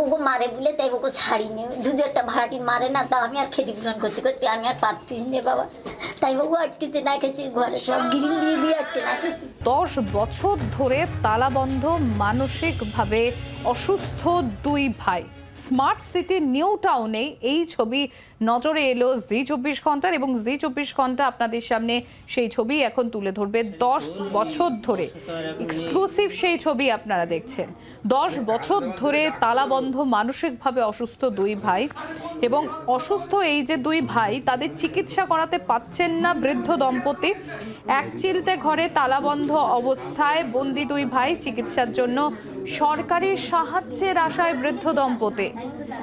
ওকে মারে বলে তাই ওকে ছাড়ি নে যদি একটা ভাড়াটি মারে না, তা আমি আর ক্ষতিপূরণ করতে করতে আমি আর পারতিস নে বাবা। তাই বাবু আটকেতে না খেয়েছি, ঘরে সব গিরিল দিয়ে দিয়ে আটকে না খেয়েছি। দশ বছর ধরে তালাবন্ধ মানসিকভাবে অসুস্থ দুই ভাই। স্মার্ট সিটি নিউ টাউনে এই ছবি নজরে এলো জি চব্বিশ ঘণ্টার এবং জি চব্বিশ ঘণ্টা আপনাদের সামনে সেই ছবি এখন তুলে ধরবে দশ বছর ধরে। এক্সক্লুসিভ সেই ছবি আপনারা দেখছেন। দশ বছর ধরে তালাবন্ধ মানসিকভাবে অসুস্থ দুই ভাই এবং অসুস্থ এই যে দুই ভাই, তাদের চিকিৎসা করাতে পাচ্ছেন না বৃদ্ধ দম্পতি। এক চিলতে ঘরে তালাবন্ধ অবস্থায় বন্দি দুই ভাই চিকিৎসার জন্য সরকারি সাহায্যের আশায় বৃদ্ধ দম্পতি।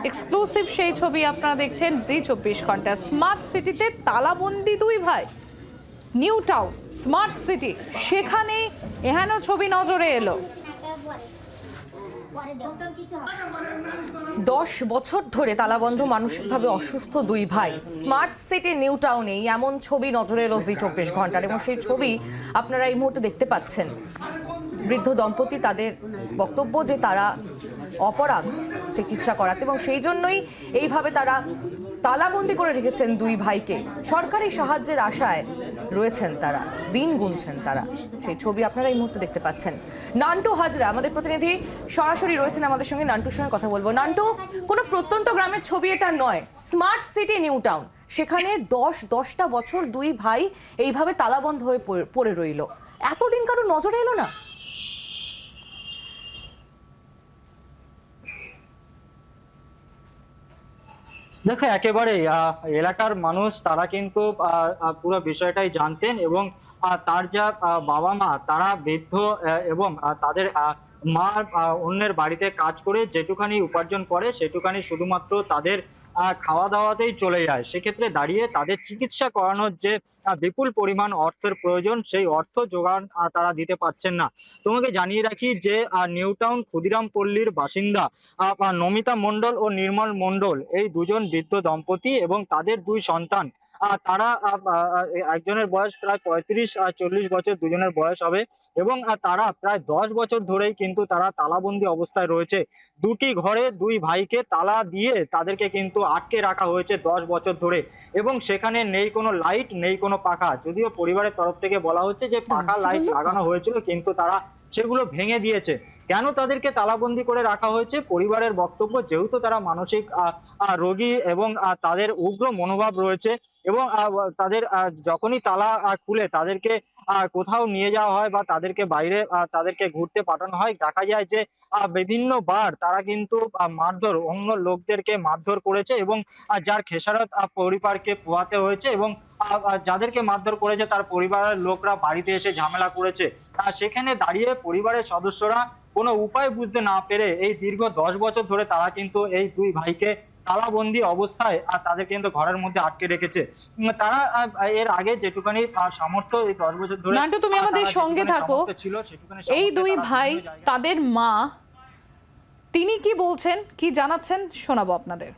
এক্সক্লুসিভ সেই ছবি আপনারা দেখছেন জি চব্বিশ ঘণ্টা। স্মার্ট সিটিতে তালাবন্দি দুই ভাই। নিউ টাউন স্মার্ট সিটি সেখানে এহেন ছবি নজরে এলো। দশ বছর ধরে তালাবন্ধ মানসিকভাবে অসুস্থ দুই ভাই। স্মার্ট সিটি নিউ টাউনেই এমন ছবি নজরে এলো জি চব্বিশ ঘণ্টার। এবং সেই ছবি আপনারা এই মুহূর্তে দেখতে পাচ্ছেন। বৃদ্ধ দম্পতি তাদের বক্তব্য যে তারা অপরাধ চিকিৎসা করাতে এবং সেই জন্যই এইভাবে তারা তালাবন্দি করে রেখেছেন দুই ভাইকে। সরকারি সাহায্যের আশায় রয়েছেন তারা, দিন গুনছেন তারা। সেই ছবি আপনারা এই মুহূর্তে দেখতে পাচ্ছেন। নান্টু হাজরা, আমাদের প্রতিনিধি সরাসরি রয়েছেন আমাদের সঙ্গে। নান্টুর সঙ্গে কথা বলব। নান্টু, কোনো প্রত্যন্ত গ্রামের ছবি এটা নয়। Smart city New Town. সেখানে দশ, দশটা বছর দুই ভাই এইভাবে তালাবন্ধ হয়ে পড়ে- রইল। এতদিন কারও নজরে এলো না? দেখো একেবারে এলাকার মানুষ, তারা কিন্তু পুরো বিষয়টাই জানতেন এবং তার যা বাবা মা, তারা বৃদ্ধ এবং তাদের মা অন্যের বাড়িতে কাজ করে যেটুখানি উপার্জন করে, সেটুখানি শুধুমাত্র তাদের খাওয়া দাওয়াতেই চলে যায়। সেক্ষেত্রে দাঁড়িয়ে তাদের চিকিৎসা করানোর যে বিপুল পরিমাণ অর্থের প্রয়োজন। সেই অর্থ যোগান তারা দিতে পারছেন না। তোমাকে জানিয়ে রাখি যে নিউ টাউন ক্ষুদিরাম পল্লীর বাসিন্দা নমিতা মণ্ডল ও নির্মল মণ্ডল, এই দুজন বৃদ্ধ দম্পতি এবং তাদের দুই সন্তান। তারা একজনের বয়স প্রায় পঁয়ত্রিশ আর চল্লিশ বছর দুজনের বয়স হবে। এবং তারা প্রায় দশ বছর ধরেই কিন্তু তারা তালাবন্দি অবস্থায় রয়েছে। দুটি ঘরে দুই ভাইকে তালা দিয়ে তাদেরকে কিন্তু আটকে রাখা হয়েছে দশ বছর ধরে। এবং সেখানে নেই কোনো লাইট নেই কোনো পাখা। যদিও পরিবারের তরফ থেকে বলা হচ্ছে যে পাখা লাইট লাগানো হয়েছিল কিন্তু তারা সেগুলো ভেঙে দিয়েছে। কেন তাদেরকে তালাবন্দি করে রাখা হয়েছে? পরিবারের বক্তব্য, যেহেতু তারা মানসিক রোগী এবং তাদের উগ্র মনোভাব রয়েছে এবং তাদের যখনই তালা খুলে তাদেরকে কোথাও নিয়ে যাওয়া হয় বা তাদেরকে বাইরে তাদেরকে ঘুরতে পাঠানো হয়, দেখা যায় যে বিভিন্ন বার তারা কিন্তু মারধর, অন্য লোকদেরকে মারধর করেছে এবং যার খেসারত পরিবারকে পোহাতে হয়েছে এবং যাদেরকে মারধর করেছে তার পরিবারের লোকরা বাড়িতে এসে ঝামেলা করেছে। সেখানে দাঁড়িয়ে পরিবারের সদস্যরা কোনো উপায় বুঝতে না পেরে এই দীর্ঘ দশ বছর ধরে তারা কিন্তু এই দুই ভাইকে তালাবন্দি অবস্থায় আর তাদের কিন্তু ঘরের মধ্যে আটকে রেখেছে। তারা এর আগে যেটুকানি সামর্থ্য এই দশ বছর ধরে নান্টু, তুমি আমাদের সঙ্গে থাকো। ছিল এই দুই ভাই তাদের মা তিনি কি বলছেন কি জানাচ্ছেন শোনাবো আপনাদের।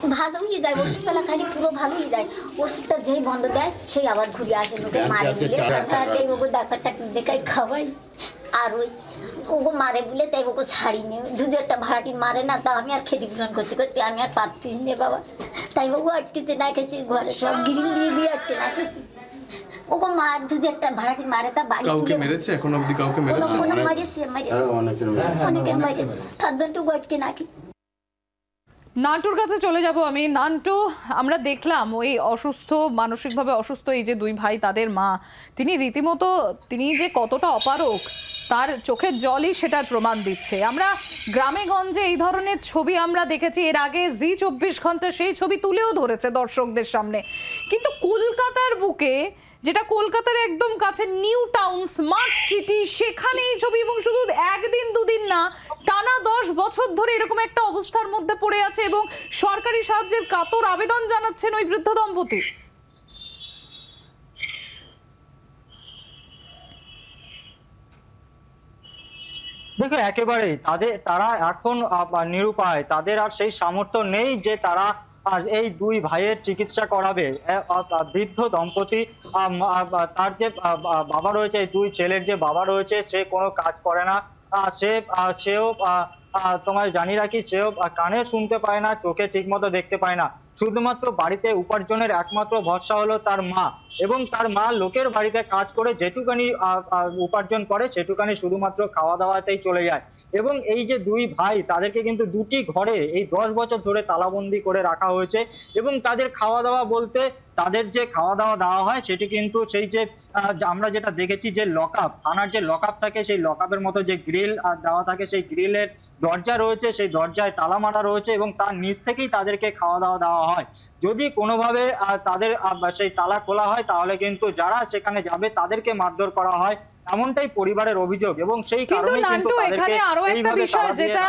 ভালোই যায় ওষুধবেলা খালি পুরো ভালোই যায় ওষুধটা যেই বন্ধ দেয় সেই আবার ঘুরে আসে লোকে মারে বলে তাই ওকে ডাক্তারটা দেখাই খাওয়াই আর ওই ওকে মারে বলে তাই ওকে ছাড়িনি যদি একটা ভাড়াটি মারে না তা আমি আর ক্ষতিপূরণ করতে করতে আমি আর পারতিস নে বাবা। তাই ওকে আটকেতে না গেছি ঘরে সব গ্রিল দিয়ে দিয়ে আটকে না গেছি ওকে মার যদি একটা ভাড়াটি মারে তা বাড়ি কাউকে তুলে মেরেছে? এখন অবধি কাউকে মেরেছে? কোনো মারিয়েছে মারিয়েছে অনেকের মারিয়েছে তার জন্য তো আটকে নাকি নান্টুর কাছে চলে যাব আমি। নান্টু, আমরা দেখলাম ওই অসুস্থ, মানসিকভাবে অসুস্থ এই যে দুই ভাই, তাদের মা, তিনি রীতিমতো, তিনি যে কতটা অপারক তার চোখের জলই সেটার প্রমাণ দিচ্ছে। আমরা গ্রামে গঞ্জে এই ধরনের ছবি আমরা দেখেছি, এর আগে জি চব্বিশ ঘণ্টা সেই ছবি তুলেও ধরেছে দর্শকদের সামনে। কিন্তু কলকাতার বুকে, যেটা কলকাতার একদম কাছে নিউ টাউন, স্মার্ট সিটি সেখানে এই ছবি, এবং শুধু একদিন, দুদিন না টানা দশ বছর ধরে এরকম একটা অবস্থার মধ্যে পড়ে আছে এবং সরকারি সাহায্যের কাতর আবেদন জানাচ্ছেন ওই বৃদ্ধ দম্পতি। দেখো, একেবারেই। তাদের, তারা এখন নিরুপায়। তাদের আর সেই সামর্থ্য নেই যে তারা আর এই দুই ভাইয়ের চিকিৎসা করাবে। বৃদ্ধ দম্পতি তার যে বাবা রয়েছে দুই ছেলের যে বাবা রয়েছে, সে কোনো কাজ করে না। সে সেও তোমার জানি রাখি, সেও কানে শুনতে পায় না, চোখে ঠিক মতো দেখতে পায় না। শুধুমাত্র বাড়িতে উপার্জনের একমাত্র ভরসা হলো তার মা। এবং তার মা লোকের বাড়িতে কাজ করে যেটুকানি উপার্জন করে, সেটুকানি শুধুমাত্র খাওয়া দাওয়াতেই চলে যায়। এবং এই যে দুই ভাই, তাদেরকে কিন্তু দুটি ঘরে এই দশ বছর ধরে তালাবন্দি করে রাখা হয়েছে। এবং তাদের খাওয়া দাওয়া বলতে তাদের যে খাওয়া দাওয়া দেওয়া হয় সেটি কিন্তু সেই যে আমরা যেটা দেখেছি যে লকআপ থানার যে লকআপ থাকে সেই লক আপের মতো যে গ্রিল দেওয়া থাকে সেই গ্রিলের দরজা রয়েছে সেই দরজায় তালা মারা রয়েছে এবং তার নিচ থেকেই তাদেরকে খাওয়া দাওয়া দেওয়া হয়। যদি কোনোভাবে তাদের সেই তালা খোলা হয় তাহলে কিন্তু যারা সেখানে যাবে তাদেরকে মারধর করা হয়। এমনটাই পরিবারের অভিযোগ এবং সেই কিন্তু কারণে কিন্তু এখানে আরও একটা বিষয় যেটা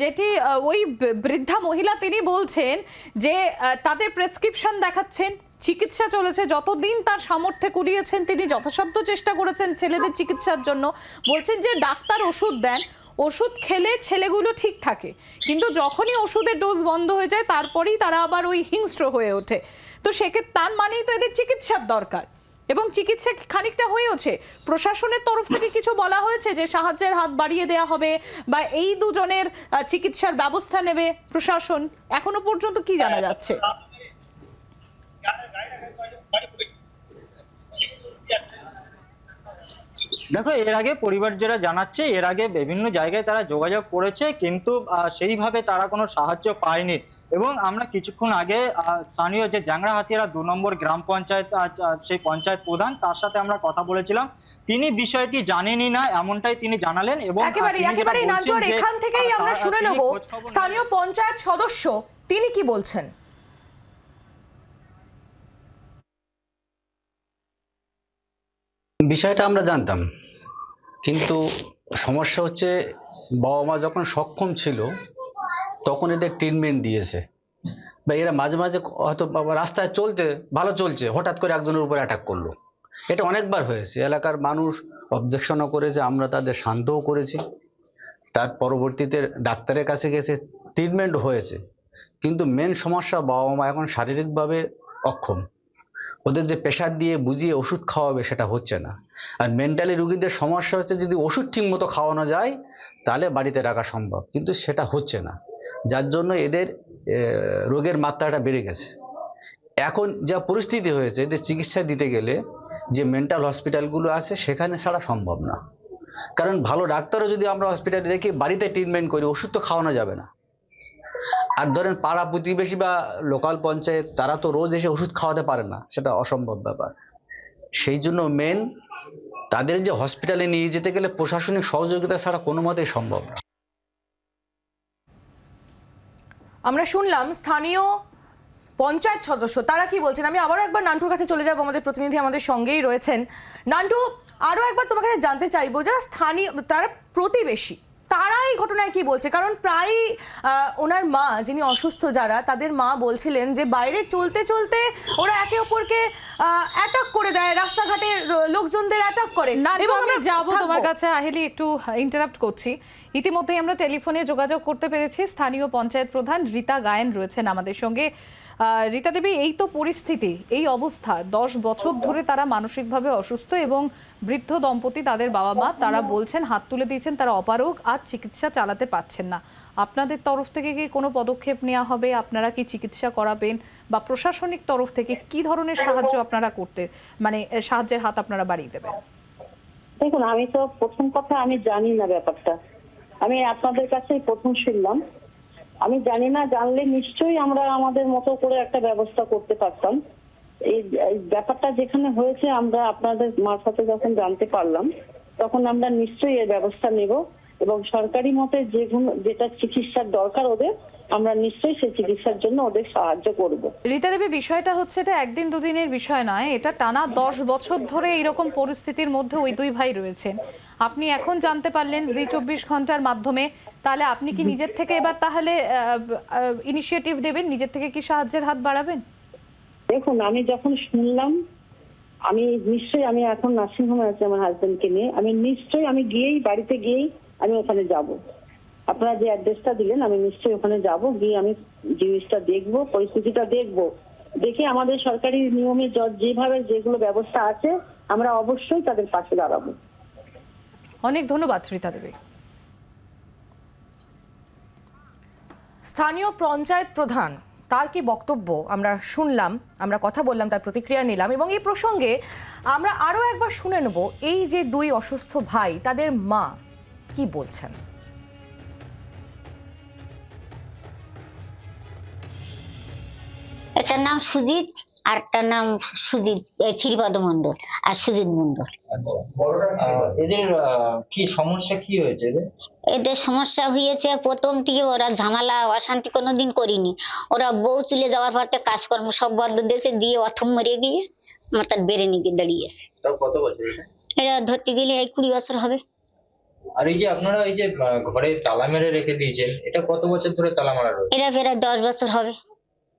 যেটি ওই বৃদ্ধা মহিলা তিনি বলছেন যে তাদের প্রেসক্রিপশন দেখাচ্ছেন। চিকিৎসা চলেছে, যতদিন তার সামর্থ্যে কুড়িয়েছেন তিনি, যথাসাধ্য চেষ্টা করেছেন ছেলেদের চিকিৎসার জন্য। বলছেন যে, ডাক্তার ওষুধ দেন, ওষুধ খেলে ছেলেগুলো ঠিক থাকে। কিন্তু যখনই ওষুধের ডোজ বন্ধ হয়ে যায়, তারপরেই তারা আবার ওই হিংস্র হয়ে ওঠে। তো সেক্ষেত্রে তার মানেই তো এদের চিকিৎসার দরকার। এবং চিকিৎসা খানিকটা হয়েওছে? প্রশাসনের তরফ থেকে কিছু বলা হয়েছে যে, সাহায্যের হাত বাড়িয়ে দেওয়া হবে বা এই দুজনের চিকিৎসার ব্যবস্থা নেবে প্রশাসন? এখনও পর্যন্ত কি জানা যাচ্ছে? দেখো এর আগে পরিবার যেটা জানাচ্ছে এর আগে বিভিন্ন জায়গায় তারা যোগাযোগ করেছে কিন্তু সেইভাবে তারা কোনো সাহায্য পায়নি। এবং আমরা কিছুক্ষণ আগে স্থানীয় যে জ্যাংড়া হাতিয়ারা দু নম্বর গ্রাম পঞ্চায়েত সেই পঞ্চায়েত প্রধান তার সাথে আমরা কথা বলেছিলাম। তিনি বিষয়টি জানেনই না এমনটাই তিনি জানালেন এবং এখান থেকেই আমরা শুনে নেব স্থানীয় পঞ্চায়েত সদস্য তিনি কি বলছেন? বিষয়টা আমরা জানতাম। কিন্তু সমস্যা হচ্ছে বাবা মা যখন সক্ষম ছিল, তখন এদের ট্রিটমেন্ট দিয়েছে। বা এরা মাঝে মাঝে হয়তো রাস্তায় চলতে, ভালো চলছে, হঠাৎ করে একজনের উপর অ্যাটাক করল। এটা অনেকবার হয়েছে। এলাকার মানুষ অবজেকশনও করেছে, আমরা তাদের শান্তও করেছি। তার পরবর্তীতে ডাক্তারের কাছে গেছে ট্রিটমেন্ট হয়েছে। কিন্তু মেন সমস্যা বাবা মা এখন শারীরিকভাবে অক্ষম। ওদের যে প্রেশার দিয়ে বুঝিয়ে ওষুধ খাওয়াবে সেটা হচ্ছে না। আর মেন্টালি রুগীদের সমস্যা হচ্ছে যদি ওষুধ ঠিক মতো খাওয়ানো যায়, তাহলে বাড়িতে রাখা সম্ভব। কিন্তু সেটা হচ্ছে না। যার জন্য এদের রোগের মাত্রাটা বেড়ে গেছে। এখন যা পরিস্থিতি হয়েছে, এদের চিকিৎসা দিতে গেলে যে মেন্টাল হসপিটালগুলো আছে, সেখানে ছাড়া সম্ভব না। কারণ ভালো ডাক্তারও যদি আমরা হসপিটালে রেখে বাড়িতে ট্রিটমেন্ট করি, ওষুধ তো খাওয়ানো যাবে না। আর ধরেন পাড়া প্রতিবেশী বা লোকাল পঞ্চায়েত, তারা তো রোজ এসে ওষুধ খাওয়াতে পারে না। সেটা অসম্ভব ব্যাপার। সেই জন্য মেন তাদের যে হসপিটালে নিয়ে যেতে গেলে প্রশাসনিক সহযোগিতা ছাড়া কোনো মতেই সম্ভব না। আমরা শুনলাম স্থানীয় পঞ্চায়েত সদস্য, তারা কি বলছেন? আমি আবারও একবার নান্টুর কাছে চলে যাব, আমাদের প্রতিনিধি আমাদের সঙ্গেই রয়েছেন। নান্টু, আরও একবার তোমার কাছে জানতে চাইব, যারা স্থানীয়, তারা প্রতিবেশী তারা এই ঘটনায় কি বলছে? কারণ প্রায় ওনার মা যিনি অসুস্থ যারা তাদের মা বলছিলেন যে বাইরে চলতে চলতে ওরা একে অপরকে অ্যাটাক করে দেয়। রাস্তাঘাটে লোকজনদের অ্যাটাক করে। না এবং আমি আমরা যাব তোমার কাছে আহেলি একটু ইন্টারাপ্ট করছি। ইতিমধ্যেই আমরা টেলিফোনে যোগাযোগ করতে পেরেছি। স্থানীয় পঞ্চায়েত প্রধান রীতা গায়েন রয়েছেন আমাদের সঙ্গে। রীতা দেবী, এই তো পরিস্থিতি, এই অবস্থা। দশ বছর ধরে তারা মানসিকভাবে অসুস্থ এবং বৃদ্ধ দম্পতি তাদের বাবা মা তারা বলছেন, হাত তুলে দিয়েছেন, তারা অপারগ, আর চিকিৎসা চালাতে পারছেন না। আপনাদের তরফ থেকে কি কোনো পদক্ষেপ নেওয়া হবে? আপনারা কি চিকিৎসা করাবেন? বা প্রশাসনিক তরফ থেকে কি ধরনের সাহায্য আপনারা করতে মানে সাহায্যের হাত আপনারা বাড়িয়ে দেবেন? দেখুন, আমি তো প্রথম কথা আমি জানি না ব্যাপারটা। আমি আপনাদের কাছেই প্রথম শুনলাম। আমি জানি না, জানলে নিশ্চয়ই আমরা আমাদের মতো করে একটা ব্যবস্থা করতে পারতাম। এই ব্যাপারটা যেখানে হয়েছে আমরা আপনাদের মারফতে যখন জানতে পারলাম, তখন আমরা নিশ্চয়ই এর ব্যবস্থা নেব এবং সরকারি মতে যেগুলো যেটা চিকিৎসার দরকার ওদের আমরা নিশ্চয়ই সেই চিকিৎসার জন্য ওদের সাহায্য করব। রীতা দেবী বিষয়টা হচ্ছে এটা একদিন দুদিনের বিষয় নয় এটা টানা দশ বছর ধরে এইরকম পরিস্থিতির মধ্যে ওই দুই ভাই রয়েছেন। আপনি এখন জানতে পারলেন জি চব্বিশ ঘণ্টার মাধ্যমে তাহলে আপনি কি নিজের থেকে এবার তাহলে ইনিশিয়েটিভ নেবেন নিজের থেকে কি সাহায্যের হাত বাড়াবেন? দেখুন আমি যখন শুনলাম আমি নিশ্চয়ই আমি এখন নার্সিংহোমে আছি আমার হাজবেন্ডকে নিয়ে আমি নিশ্চয়ই আমি গিয়েই বাড়িতে গিয়েই আমি ওখানে যাব। আপনারা যে অ্যাড্রেসটা দিলেন, আমি নিশ্চয়ই ওখানে যাব, গিয়ে আমি জিনিসটা দেখব, পরিস্থিতিটা দেখব। দেখে আমাদের সরকারি নিয়মে যেভাবে যেগুলো ব্যবস্থা আছে, আমরা অবশ্যই তাদের পাশে দাঁড়াবো। অনেক ধন্যবাদ শ্রীতা দেবী। স্থানীয় পঞ্চায়েত প্রধান, তার কি বক্তব্য? আমরা শুনলাম, আমরা কথা বললাম, তার প্রতিক্রিয়া নিলাম, এবং এই প্রসঙ্গে আমরা আরও একবার শুনে নেব, এই যে দুই অসুস্থ ভাই, তাদের মা কি বলছেন? এটার নাম সুজিত আর একটার নাম সুজিত শ্রীপদ মন্ডল আর সুজিত মন্ডল এদের কি সমস্যা কি হয়েছে এদের? সমস্যা হয়েছে প্রথম থেকে ওরা ঝামেলা অশান্তি কোনোদিন করিনি। ওরা বউ চলে যাওয়ার পর কাজকর্ম সব বন্ধ দিয়েছে দিয়ে অথম মরে গিয়ে আমার তার বেড়ে নিয়ে দাঁড়িয়েছে। তাও কত বছর এটা? এটা ধরতে গেলে এই কুড়ি বছর হবে। আর এই যে আপনারা এই যে ঘরে তালা মেরে রেখে দিয়েছেন এটা কত বছর ধরে তালা মারা রয়েছে? এরা প্রায় দশ বছর হবে।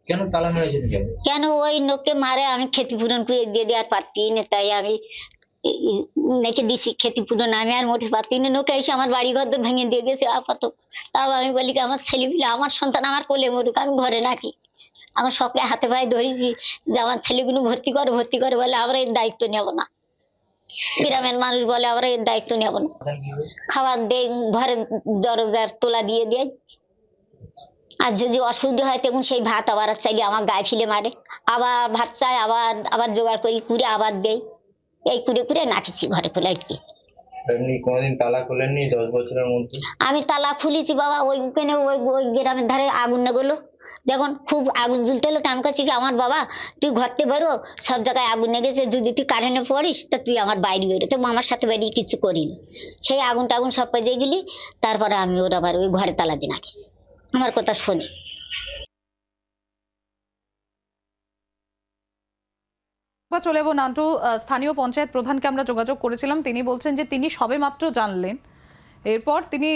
কেন তালা মেরেছেন কেন কেন ওই লোককে মারে? আমি ক্ষতিপূরণ করে দিয়ে দেওয়ার পারতি না তাই আমি নেকে দিছি ক্ষতিপূরণ? আমি আর মোটে পারতি না। লোকে এসে আমার বাড়ি ঘর ভেঙে দিয়ে গেছে আপাতত। তাও আমি বলি কি আমার ছেলে আমার সন্তান আমার কোলে মরুক আমি ঘরে নাকি? এখন সবকে হাতে পায়ে ধরেছি যে আমার ছেলেগুলো ভর্তি করে ভর্তি করে বলে আমরা এর দায়িত্ব নেব না। গ্রামের মানুষ বলে আমরা এর দায়িত্ব নেব না? খাবার দেয় ঘরে দরজার তোলা দিয়ে দেয় আর যদি অসুবিধা হয় তখন সেই ভাত আবার চাইলে আমার গায়ে ফেলে মারে। আবার ভাত চাই আবার আবার জোগাড় করি কুড়ে আবার দেই। এই কুড়ে কুড়ে নাকিছি ঘরে খোলা কি। কোনোদিন তালা খোলেননি দশ বছরের মধ্যে? আমি তালা খুলেছি বাবা ওই ওখানে ওই ওই গ্রামের ধারে আগুন না গেলো দেখুন খুব আগুন জ্বলতে হলো আমি কাছে কি আমার বাবা তুই ঘরতে বেরো সব জায়গায় আগুন লেগেছে যদি তুই কারেন্টে পড়িস তা তুই আমার বাইরে বেরো। তো আমার সাথে বাইরে কিছু করিনি। সেই আগুন টাগুন সব পেয়ে গেলি তারপরে আমি ওর আবার ওই ঘরে তালা দিয়ে রাখিস আমার কথা শোনে। চলে যাব নান্টু স্থানীয় পঞ্চায়েত প্রধানকে আমরা যোগাযোগ করেছিলাম। তিনি বলছেন যে তিনি সবেমাত্র জানলেন। এরপর তিনি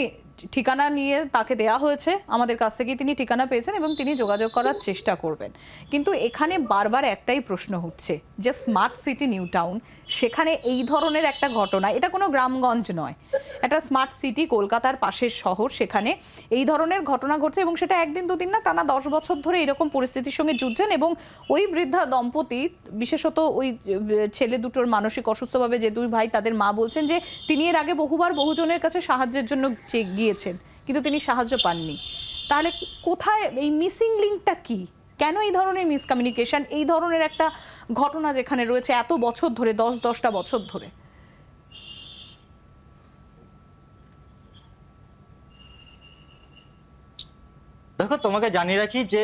ঠিকানা নিয়ে তাকে দেয়া হয়েছে। আমাদের কাছ থেকে তিনি ঠিকানা পেয়েছেন এবং তিনি যোগাযোগ করার চেষ্টা করবেন। কিন্তু এখানে বারবার একটাই প্রশ্ন হচ্ছে যে স্মার্ট সিটি নিউ টাউন, সেখানে এই ধরনের একটা ঘটনা, এটা কোনো গ্রামগঞ্জ নয়। এটা স্মার্ট সিটি কলকাতার পাশের শহর, সেখানে এই ধরনের ঘটনা ঘটছে এবং সেটা একদিন দুদিন না, টানা দশ বছর ধরে এরকম পরিস্থিতির সঙ্গে যুঝছেন এবং ওই বৃদ্ধা দম্পতি, বিশেষত ওই ছেলে দুটোর মানসিক অসুস্থভাবে যে দুই ভাই তাদের মা বলছেন যে তিনি এর আগে বহুবার বহুজনের কাছে সাহায্যের জন্য চে- গিয়েছেন কিন্তু তিনি সাহায্য পাননি। তাহলে কোথায় এই মিসিং লিঙ্কটা কি? কেন এই ধরনের মিসকমিউনিকেশন এই ধরনের একটা ঘটনা যেখানে রয়েছে এত বছর ধরে, দশ দশটা বছর ধরে? দেখো, তোমাকে জানিয়ে রাখি যে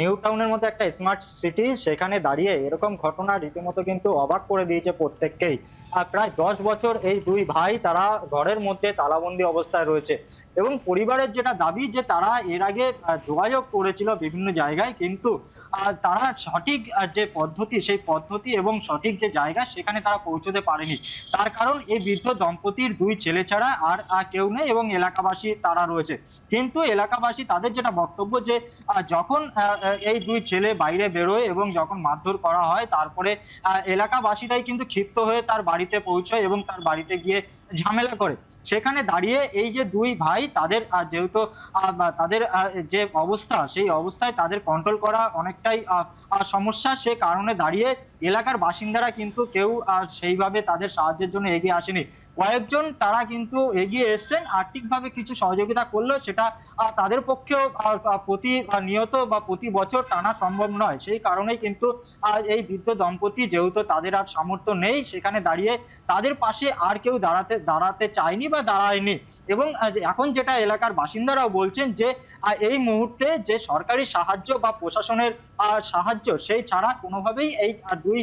নিউ টাউনের মতো একটা স্মার্ট সিটি সেখানে দাঁড়িয়ে এরকম ঘটনা রীতিমতো কিন্তু অবাক করে দিয়েছে প্রত্যেককেই। প্রায় দশ বছর এই দুই ভাই তারা ঘরের মধ্যে তালাবন্দি অবস্থায় রয়েছে। এবং পরিবারের যেটা দাবি যে তারা এর আগে যোগাযোগ করেছিল বিভিন্ন জায়গায়, কিন্তু তারা সঠিক যে পদ্ধতি, সেই পদ্ধতি এবং সঠিক যে জায়গা সেখানে তারা পৌঁছতে পারেনি। তার কারণ এই বৃদ্ধ দম্পতির দুই ছেলে ছাড়া আর কেউ নেই এবং এলাকাবাসী তারা রয়েছে। কিন্তু এলাকাবাসী তাদের যেটা বক্তব্য যে যখন এই দুই ছেলে বাইরে বেরোয় এবং যখন মারধর করা হয়, তারপরে এলাকাবাসীরাই কিন্তু ক্ষিপ্ত হয়ে তার বাড়িতে পৌঁছয় এবং তার বাড়িতে গিয়ে ঝামেলা করে। সেখানে দাঁড়িয়ে এই যে দুই ভাই, তাদের যেহেতু তাদের যে অবস্থা, সেই অবস্থায় তাদের কন্ট্রোল করা অনেকটাই সমস্যা। সে কারণে দাঁড়িয়ে এলাকার বাসিন্দারা কিন্তু কেউ সেইভাবে তাদের সাহায্যের জন্য এগিয়ে আসেনি। কয়েকজন তারা কিন্তু এগিয়ে এসছেন, আর্থিকভাবে কিছু সহযোগিতা করলেও সেটা তাদের পক্ষেও প্রতি নিয়ত বা প্রতি বছর টানা সম্ভব নয়। সেই কারণেই কিন্তু এই বৃদ্ধ দম্পতি যেহেতু তাদের আর সামর্থ্য নেই, সেখানে দাঁড়িয়ে তাদের পাশে আর কেউ দাঁড়াতে দাঁড়াতে চায়নি বা দাঁড়ায়নি। এবং এখন যেটা এলাকার বাসিন্দারাও বলছেন যে এই মুহূর্তে যে সরকারি সাহায্য বা প্রশাসনের সাহায্য, সেই ছাড়া কোনোভাবেই এই দুই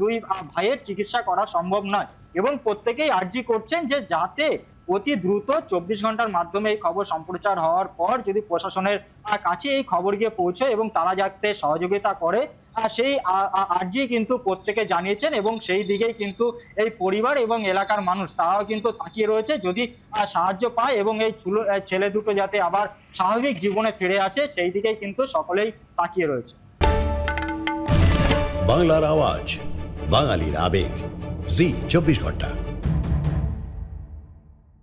দুই ভাইয়ের চিকিৎসা করা সম্ভব নয়। এবং প্রত্যেকেই আর্জি করছেন যে, যাতে অতি দ্রুত চব্বিশ ঘণ্টার মাধ্যমে এই খবর সম্প্রচার হওয়ার পর যদি প্রশাসনের কাছে এই খবর গিয়ে পৌঁছয় এবং তারা যাতে সহযোগিতা করে সেই আর্জি কিন্তু প্রত্যেকে জানিয়েছেন এবং সেই দিকেই কিন্তু এই পরিবার এবং এলাকার মানুষ, তারাও কিন্তু তাকিয়ে রয়েছে। যদি সাহায্য পায় এবং এই ছেলে দুটো যাতে আবার স্বাভাবিক জীবনে ফিরে আসে, সেই দিকেই কিন্তু সকলেই তাকিয়ে রয়েছে। বাংলার আওয়াজ, বাঙালির আবেগ। জি, চব্বিশ ঘণ্টা।